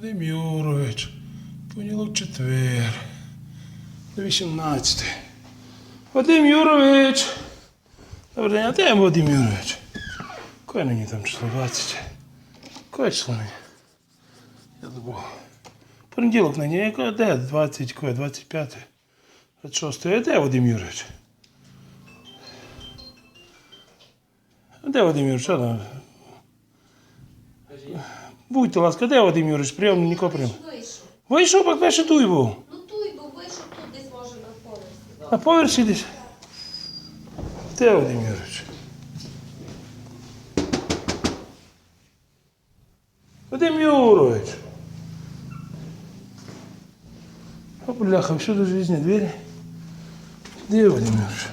Вадим Юрович. Понеділок четвер. До 18. Вадим Юрович. Добрий день, а де Вадим Юрович? Кое мені там число 20. Кое число мені? Я забув. Понеділок на ній, де 20, кое, 25, 26. А де Вадим Юрович? А Де Вадим Юрович? Що там? Будьте ласка, де Вадим Юрович? Прийом, нікого прийом. Вийшов. Вийшов, пак перше туй був. Ну туй, бо вийшов тут десь може на поверсі. На поверсі десь. Де Вадим Юрович? Вадим Юрович. О, бляха, всюди железні двері. Де Вадим Юрович?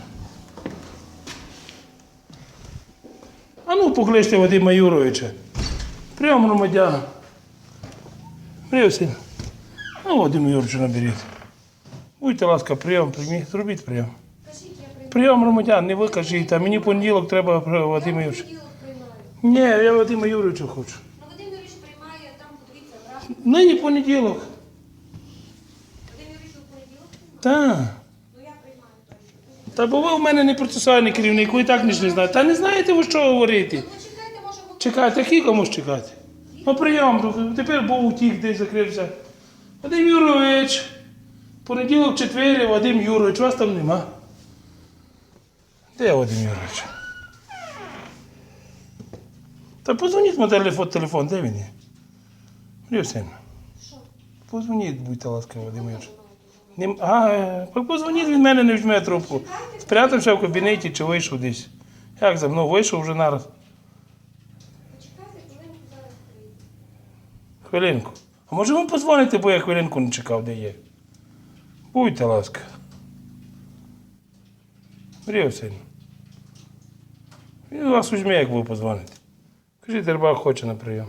А ну, покличте Вадима Юровича. Прямо громадян. Привіт, син. А Вадима Юровича наберіть. Будьте ласка, прийом, прийміть, зробіть прийом. Прийом громадян, не ви кажіть, а мені понеділок треба Вадима Юровича. понеділок приймаю. Ні, я Вадима Юровича хочу. Ну Вадим Юрійович приймає, там подивіться, графік. Нині понеділок. Вадим Юрійович у понеділок? Так. Ну я приймаю точно. Та бо ви в мене не процесуальний керівник, ви і так ніж не знаєте. Та не знаєте ви що говорити. Бути. Який комусь чекати? Ну прийом, тепер був утік, десь закрився. Вадим Юрович. Понеділок, четвер, Вадим Юрович, вас там нема. Де Вадим Юрович? Та позвоніть на телефон, телефон, де він є? Рюсин, Що? позвоніть, будьте ласкаві, Вадим Юрович. Нем- А, е, позвоніть, він мене не візьме трубку. Спрятався в кабінеті чи вийшов десь. Як за мною вийшов вже нараз. Почекайте, хвилинку зараз прийде. Хвилинку. А може ви позвоните, бо я хвилинку не чекав, де є. Будьте ласка. Мрію син. Він вас візьме, як ви позвоните. Кажіть, рибак хоче на прийом.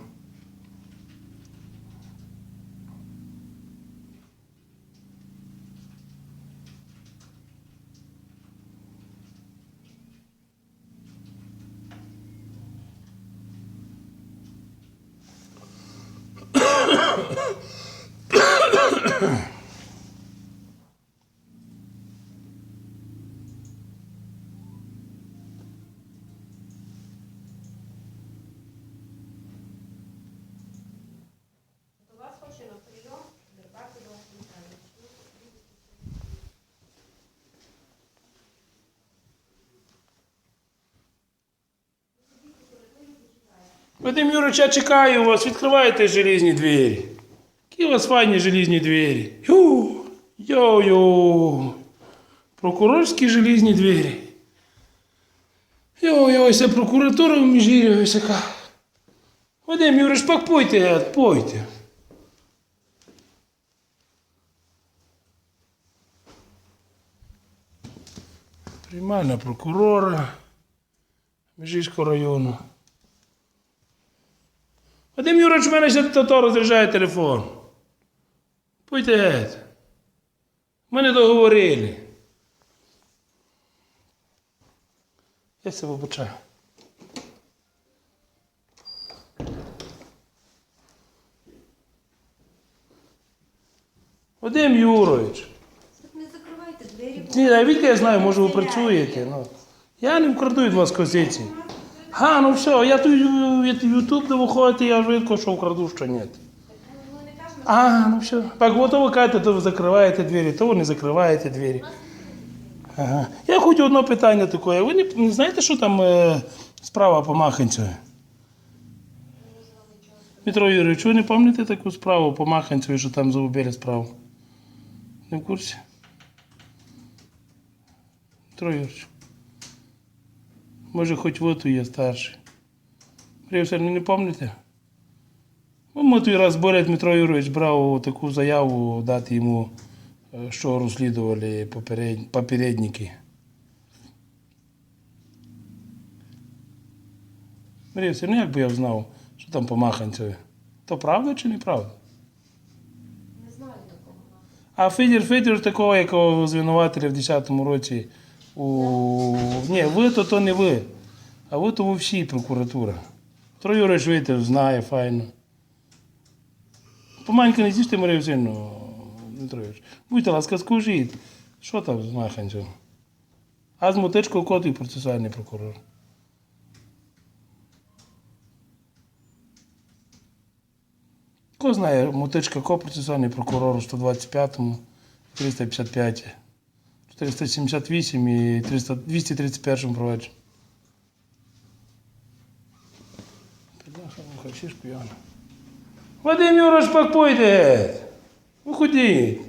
Вадим Юрич, я чекаю вас, відкривайте желізні двері. Які у вас файні желізні двері. Йо-йо. Прокурорські желізні двері. Йо-йо, ось прокуратура в Міжгір'ї, ось яка. Вадим Юрич, пак пойте, пойте. Приймальна прокурора Міжгірського району. Вадим Юрич, в мене ще то розряджає телефон. Пойте геть. Ми не договорили. Я себе вибачаю. Вадим Юрович. Так не закривайте двері. Ні, а відки я знаю, може ви працюєте. Ну. Я не вкраду від вас козиці. Га, ну все, я тут в Ютуб де виходите, я вже відко, що вкраду, що ні. Не А, ну все. Так вот ви кажете, то ви закриваєте двері, то ви не закриваєте двері. Ага. Я хоч одне питання таке. Ви не, не знаєте, що там е, справа по Маханцеві? Дмитро Юрійович, ви не пам'ятаєте таку справу по Маханцеві, що там загубили справу? Не в курсі? Дмитро Юрійович. Може, хоч ви тут є старший. Марія не пам'ятаєте? Ну, Ми той раз Боря Дмитро Юрович брав таку заяву дати йому, е, що розслідували попередники. Марія Васильівна, як би я знав, що там по Маханцеві? То правда чи неправда? не знаю такого. А Федір Федір такого, якого звинуватили в 10-му році у. Ні, ви то то не ви. А ви то всі прокуратура. Троюрич Витер знає файно. Поманька не з'їжте, Марію Васильівну, Дмитрович. Будьте ласка, скажіть, що там з Маханцем? А з мотичкою і процесуальний прокурор. Хто знає, мотичка ко процесуальний прокурор у 125-му, 355, 478 і 300, 231 провадженні. Ж п'яні. Вадим Юрош, пакуйте! Виходіть.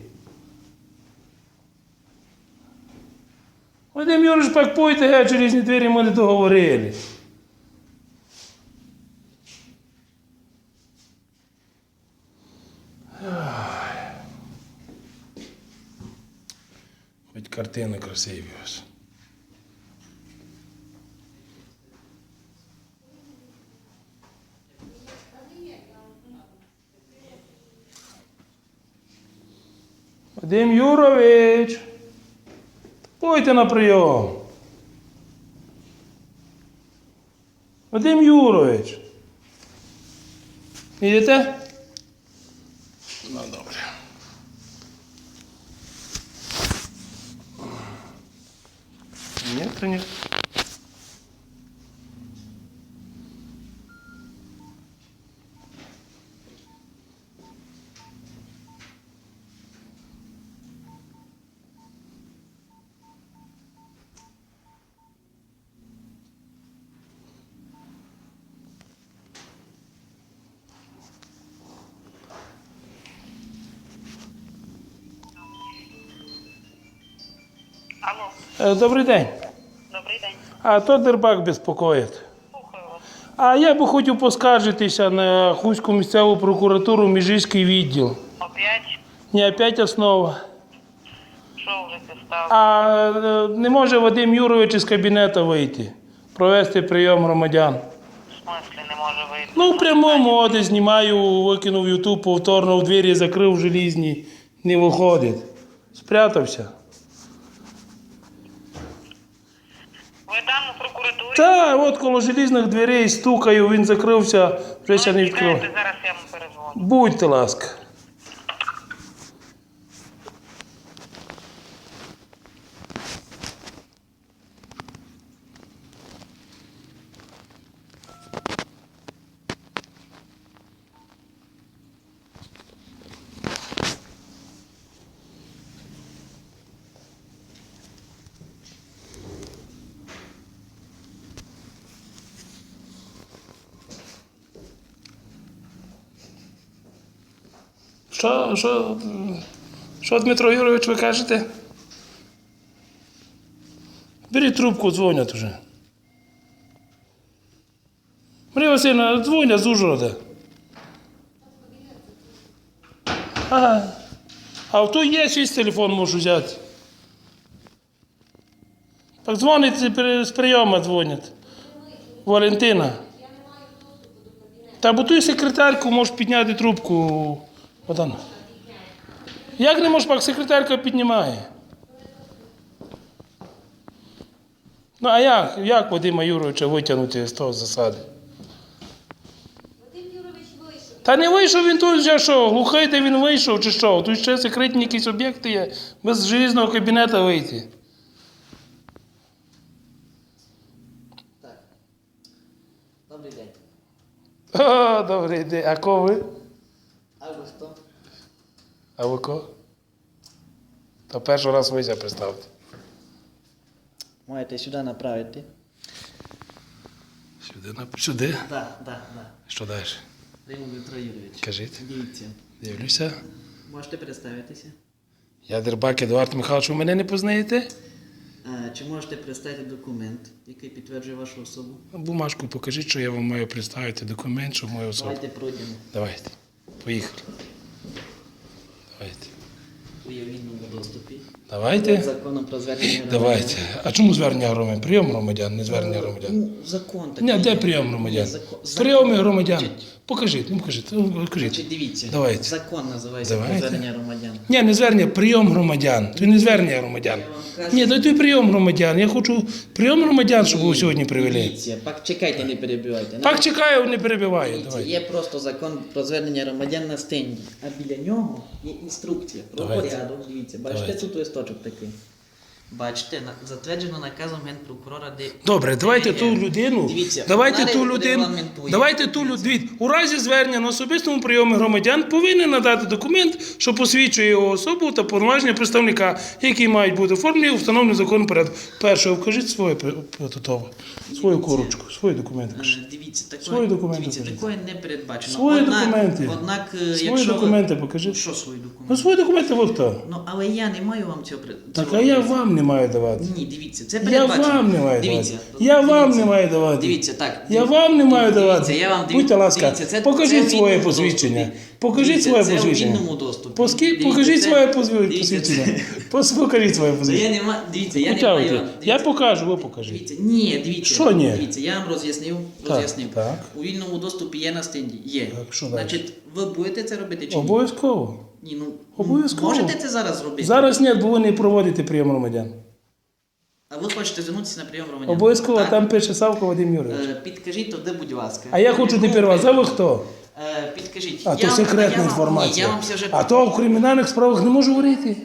Вадим Юрош, пак геть, через двері ми не договорили. Хоч картини красиві вас. Вадим Юрович, пойте на прийом. Вадим Юрович. Ідете? Ну, добре. Ні, то ні. Алло, Е, Добрий день. добрий день. А то Дербак безпокоїть. Слухаю вас. А я би хотів поскаржитися на Хуську місцеву прокуратуру Міжиський відділ. Опять? Не опять основа. Що вже ти став? А е, не може Вадим Юрович із кабінету вийти, провести прийом громадян. В смислі не може вийти? Ну, в прямому оде знімаю, викинув Ютуб, повторно в двері закрив желізні, не виходить. Спрятався. Ви там у прокуратурі? Та, от коло желізних дверей стукаю, він закрився, вже ще не відкрив. зараз я вам перезвоню. Будьте ласка. Що, що, що, Дмитро Юрович, ви кажете? Беріть трубку, дзвонять уже. Марія Васильівна, дзвонять з Ужгорода. Ага. А в той є свій телефон можу взяти. Так дзвонить з при- з прийому дзвонять. Валентина. Та бо той секретарку можеш підняти трубку. Богдан. Як не можеш, пак секретарка піднімає? Ну а як? Як Вадима Юровича витягнути з того засади? Вадим Юрович вийшов. Та не вийшов він тут вже що, глухий, де він вийшов чи що? Тут ще секретні якісь об'єкти є, без желізного кабінету вийти. Так. Добрий день. О, добрий день. А ко ви? А ви хто? А ви ко? То перший раз ви себе представте. Маєте сюди направити. Сюди, сюди. Так, так, так. Що далі? Риму Дмитро Юрійович. Кажіть. Дивіться. Дивлюся. Можете представитися? Я Дербак Едуард Михайлович, ви мене не познаєте? А, чи можете представити документ, який підтверджує вашу особу? Бумажку покажіть, що я вам маю представити документ, що мою особу. Давайте пройдемо Давайте. Поїхали. Давайте. Законом про звернення громадян. Давайте. А чому звернення громадян? Прийом громадян, не звернення громадян. Ну, закон такий. Ні, де прийом громадян? закон- Прийоми громадян. Значить, Покажіть, ну покажіть, ну, Значить, дивіться, Давайте. закон називається про Давайте. звернення громадян. Ні, не звернення, прийом громадян. То не звернення громадян. Ні, дай той прийом громадян. Я хочу прийом громадян, щоб ви сьогодні привели. Дивіться, пак чекайте, не перебивайте. Так чекаю, не. Дивіться, Давай. є просто закон про звернення громадян на стенді, а біля нього є інструкція про Давайте. порядок. Дивіться, бачите Давайте. тут листочок такий. Бачите, на- затверджено наказом генпрокурора, де Добре, давайте ту людину. Дивіться, Давайте вона ту людину. регламентує. Давайте ту людину. У разі звернення на особистому прийомі громадян повинен надати документ, що посвідчує його особу та повноваження представника, які мають бути оформлені у встановленому законом порядку. Перше, вкажіть своє тотово, свою корочку, свої документи. Е, кажіть. Дивіться, такое, Свої документи дивіться, покажіть. такое не передбачено. Свої однак, документи. Однак, е, Свої якщо ви- документи покажіть. Що свої документи? Ну, свої документи ви хто? Ну, але я не маю вам цього при- Так, цього а я вам не маю давати. Ні, дивіться, це Я передбачено. вам не маю дивіться, давати. Я вам не маю давати. Дивіться, так. Я вам не маю дивіться, давати. Я вам, Будьте ласка, дивіться, це- покажіть це своє вільному посвідчення. доступі. Покажіть Дивіться, своє це у посвідчення. вільному доступі. Поскі- Дивіться, Покажіть це- своє дивіться, посвідчення. Пос- Покажіть своє Це я посвідчення. не ма- Дивіться, я не Потягуйте. маю. Я покажу, ви покажіть. Дивіться, ні, дивіться. Що ні? Дивіться, я вам роз'яснив, Так, роз'яснив. так. У вільному доступі є на стенді. Є. Так, що далі? Значить, ви будете це робити чи ні? Обов'язково. Ні, ну, Обов'язково. можете це зараз зробити? Зараз ні, бо ви не проводите прийом громадян. А ви хочете звернутися на прийом громадян? Обов'язково Так? там пише Савко Вадим Юрійович. Е, Підкажіть туди, будь ласка. А я хочу тепер вас. А ви хто? Е, Підкажіть. А Я то вам- секретна я вам- Ні, я вам все вже... А то в кримінальних справах не можу говорити.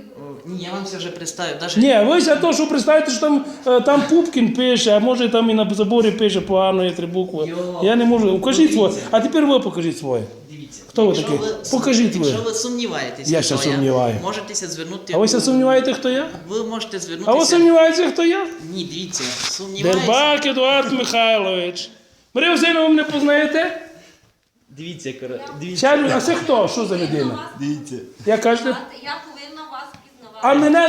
Ні, я вам все вже представив. Даже... Ні, ви за те, що представите, що там, е, там Пупкін пише, а може там і на заборі пише погано, є три букви. Йо, Я не можу. Покажіть своє. А тепер ви покажіть своє. Дивіться. Хто ви якщо такий? Покажіть ви. Якщо ви сумніваєтесь, Я хто ще сумніваю. можете звернути... А ви ще сумніваєте, хто я? Ви можете звернутися... А ви сумніваєтеся, хто я? Ні, дивіться, сумніваєтеся... Дербак Едуард Михайлович. Марія Васильівна, ви мене познаєте? Дивіться, кора... дивіться. Чарлю, а це хто? Що за людина? Дивіться. Я кажете? Я. А мене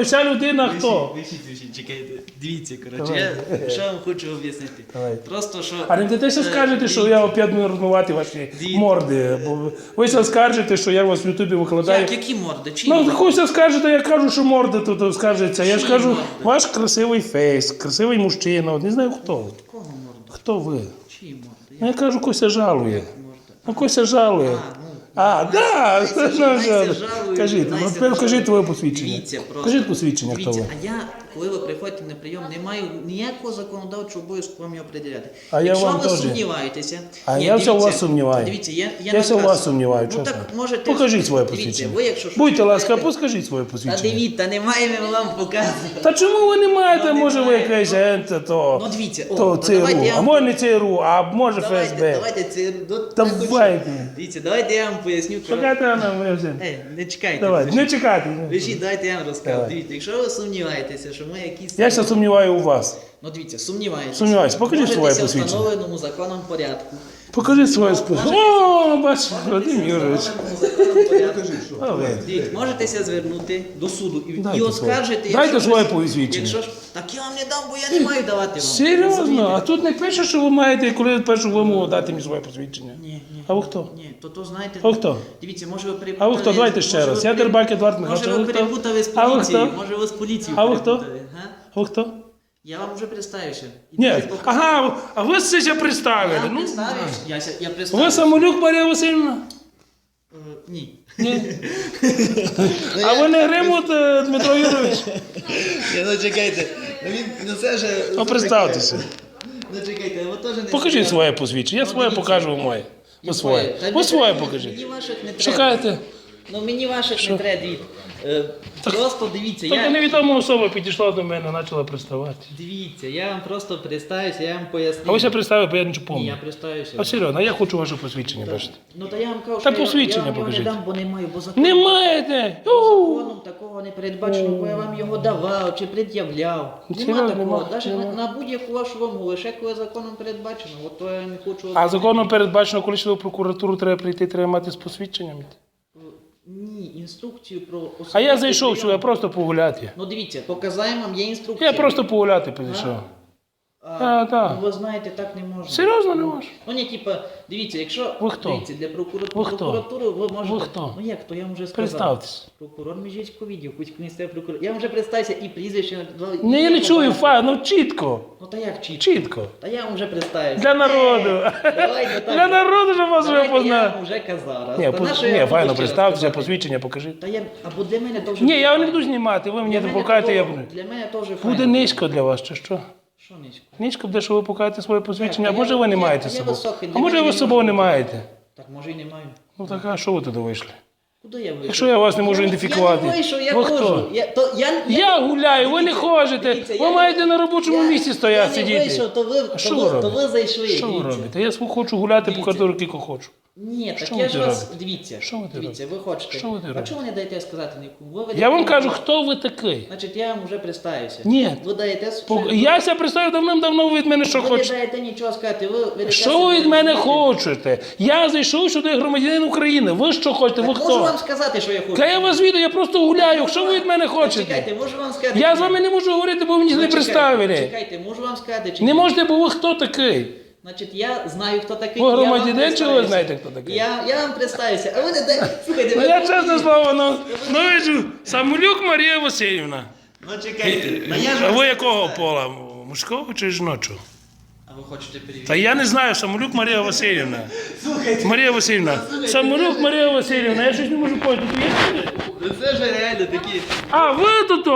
е, ця людина хто? Вишіть, вишіть, чекайте. Дивіться, коротше, я що вам хочу об'яснити. Давай. Просто, що... А не будете ще скажете, що я опять буду розмивати ваші Дивіться. морди. Бо ви- ще скажете, що я вас в Ютубі викладаю. Як, які морди? Чиї Ну, морди? хочеться скажете, я кажу, що морда тут скажеться. Я ж кажу, морди? ваш красивий фейс, красивий мужчина. От не знаю хто. Кого морда? Хто ви? Чиї морди? Ну, я кажу, Кося жалує. Морда. Ну, Кося жалує. А, ну. А, да, Найся- це ж жалує. Жалує, Кажіть, ну, тепер кажіть твоє посвідчення. Дивіться, просто. Кажіть посвідчення, хто Дивіться, ви. а я, коли ви приходите на прийом, не маю ніякого законодавчого обов'язку вам його приділяти. А я Якщо вам ви теж. сумніваєтеся... А я все у вас сумніваю. Дивіться, я, я, Я все у вас сумніваю, Ну чесно. так можете... Покажіть своє Дивіться, посвідчення. ви якщо Будьте ласка, поскажіть своє Та посвідчення. дивіться, немає ми вам показувати. Та чому ви не маєте, Ну, може ви немає. якесь енте, то, Ну, дивіться, о, то ну, ЦРУ, давайте я а вам- може не ЦРУ, а може Давайте, ФСБ. давайте це... до- Давайте. Дивіться, давайте я вам поясню. коротко. Чекайте, Анна, ви вже. Е, не чекайте. Лежіть. не чекайте. Лежіть, дайте я вам розкажу. Давай. Дивіться, якщо ви сумніваєтеся, що ми якісь... Я ще сумніваю у вас. Ну дивіться, сумніваєтеся. Сумніваюся. Покажіть своє посвідчення. встановленому законом порядку. Покажи своє посвідчення. О, бач, Вадим Юрійович. Дивіться, можетеся звернути до суду і, Дайте і своє. оскаржити. Дайте якщо своє щось-. Якщо ж... Так я вам не дам, бо я не маю давати вам. Серйозно? Розумієте? А тут не пише, що ви маєте, коли першу вимогу дати мені своє посвідчення. Ні, ні. А ви хто? Ні, то то знаєте. А ви хто? Дивіться, може ви перепутали. А ви хто? Давайте ще може, раз. ви Я пере- Дербак Едуард Михайлович. Може ви ви хто? перепутали з А ви поліцією. хто? Може ви з поліцією А ви хто? перепутали, га? А ви хто? Я вам вже представився. Ні. Покажу. Ага, а ви це ще Я представили. вам Ну, представився. Я, ся- я ви представився. самолюк Марія Васильівна? Е, Ні. Ні. А ви не Гримут е, Дмитро Юрович? Ні, ну чекайте. Ну він, ну це ж... Ну, представтеся. Ну чекайте, ви теж не... Покажіть своє посвідчення. Я Ну, своє покажу моє. Ви своє. Та Ви не своє покажіть. Мені ваших не треба. Шукаєте? Ну мені ваших не треба, дивіться. Е, Просто дивіться, Тільки я... невідома особа підійшла до мене, почала приставати. Дивіться, я вам просто представився, я вам поясню. А ви ще представили, бо я нічого Ні, я представився. А серйозно, я хочу ваше посвідчення бачити. Ну то я вам кажу, Та що я- посвідчення я вам його не дам, бо не маю, бо закон... Не маєте! Бо законом такого не передбачено, бо я вам його давав чи пред'являв. Нема такого. нема, Навіть на, на будь-яку вашу вимогу, лише коли законом передбачено. От то я не хочу. А законом передбачено, коли сюди в прокуратуру треба прийти, треба мати з посвідченням. йти. Ні, інструкцію про А я зайшов прийом. сюди просто погуляти. Ну дивіться, показаємо вам, є інструкція. Я просто погуляти підійшов. Та, та. Ну, ви знаєте, так не можна. Серйозно не? Ну, ні, типа, дивіться, якщо Ви хто? дивіться, для прокуратури, Ви хто? прокуратури ви можете. Ви хто? Ну як то, я вам вже сказав. Представтесь. Прокурор Міжицького відділу, хоч не прокурор. Я вам вже представився і прізвище. назвав, і я не чую, назвав. фа, ну чітко. Ну та як чітко? Чітко. Та я вам вже представився. Для народу. Давайте так. Для народу, щоб вас вже Давайте Я вам вже казав. Ні, по- ні, файно представтеся, посвідчення покажи. Та я, або для мене то вже... Ні, я не буду знімати, ви мені покажете, я буду. Для мене теж Буде низько для вас, чи що? Що низько? Низько буде, що ви покажете своє посвідчення, а Так, може я- ви не я- маєте я з собою. високий, А може ви з собою не маєте. Так може і не маю. Ну так, а що ви туди вийшли? Куди я вийшов? Якщо я вас не можу Я- ідентифікувати, Я не вийшов, я ви ходжу. хто? Я, то, я, Я гуляю, ви не Дивіться, ходите. дивіться, Ви я- маєте на робочому я- місці стояти я не сидіти. вийшов, то ви, то що ви, ви то робите? ви зайшли. Що ви дивіться. робите? Я свого хочу гуляти по Дивіться. коридору, скільки хочу. Ні, так Що я ж вас, робите? дивіться, Що ви дивіться, ви хочете. Що ви а робите? чого не даєте сказати нікому? Ви ведете Я вам кажу, хто ви такий. Значить, я вам вже представився. Ні. Ви даєте... По- Я ся представив давним-давно, ви від мене що ви не хочете. даєте нічого сказати, ви ведете Що ви від мене хочете? Я зайшов сюди як громадянин України. Ви що хочете? Ви Так можу хто? вам сказати, що я хочу. Та я вас віду, я просто гуляю. Що ви від мене хочете? Чекайте, можу вам сказати. Я з вами не можу говорити, бо ви мені Ну, не представили. Чекайте, можу вам сказати, чи Не ні? можете, бо ви хто такий? Значить, я знаю, хто такий. Ви я вам громадянин, чи ви знаєте, хто такий? Я, я вам представився, а ви не дайте. Слухайте, Ну ви- я чесне слово, ну, ну вижу, Самолюк Марія Васильівна. Ну чекайте, ну я ж А вам ви якого пола? Мужського чи жіночого? А ви хочете перевірити? Та я не знаю, Самолюк Марія Васильівна. Марія Васильівна. Самолюк Марія Васильівна, я щось не можу поняти. Тут є? Ну це ж реально такі. А ви тут?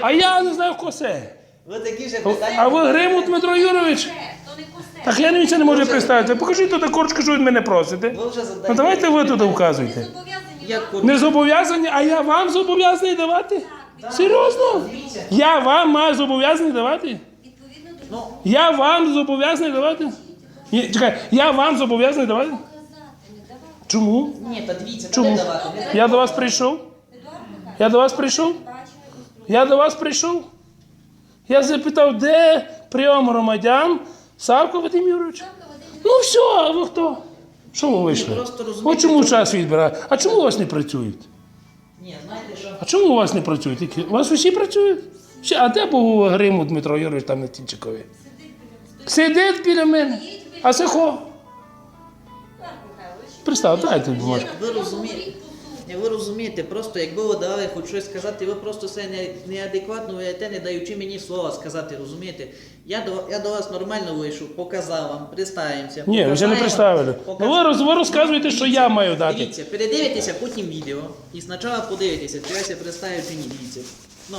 А я не знаю, хто це. Ви такі ж питання. А ви Гримут Дмитро Юрович? Косе. Так я нічого не можу представити. Покажіть тут корочку, що від мене просите. Ви вже задаєте. Ну давайте ви туди Не вказуйте. Як. Не зобов'язані, а я вам зобов'язаний давати? Серйозно? Дивіться. Я вам маю зобов'язаний давати? Ну, Я вам зобов'язаний давати? Ні, чекай, я вам зобов'язаний давати? Чому? ні, та дивіться, Чому? не давати. Не. Я до вас прийшов? Я до вас прийшов? Я до вас прийшов? Я запитав, де прийом громадян Савко Вадим Юрович? Ну все, а ви хто? Що ви вийшли? От чому час відбирають? А чому у вас не працюють? Ні, знаєте що? А чому у вас не працюють? У вас усі працюють? А де був Гриму Дмитро Юрович там на Тінчикові? Сидить біля мене. А це хо? Представ, дайте бумажку. Ви розумієте, Ні, ви розумієте, просто якби ви дали хоч щось сказати, ви просто все не, неадекватно ведете, не даючи мені слова сказати, розумієте? Я до, я до вас нормально вийшов, показав вам, представимося. Ні, ви ще не представили. Ну ви, роз- ви розказуєте, що я маю дати. Дивіться, передивитеся потім відео і спочатку подивитеся, чи я себе представив чи ні, дивіться. Ну.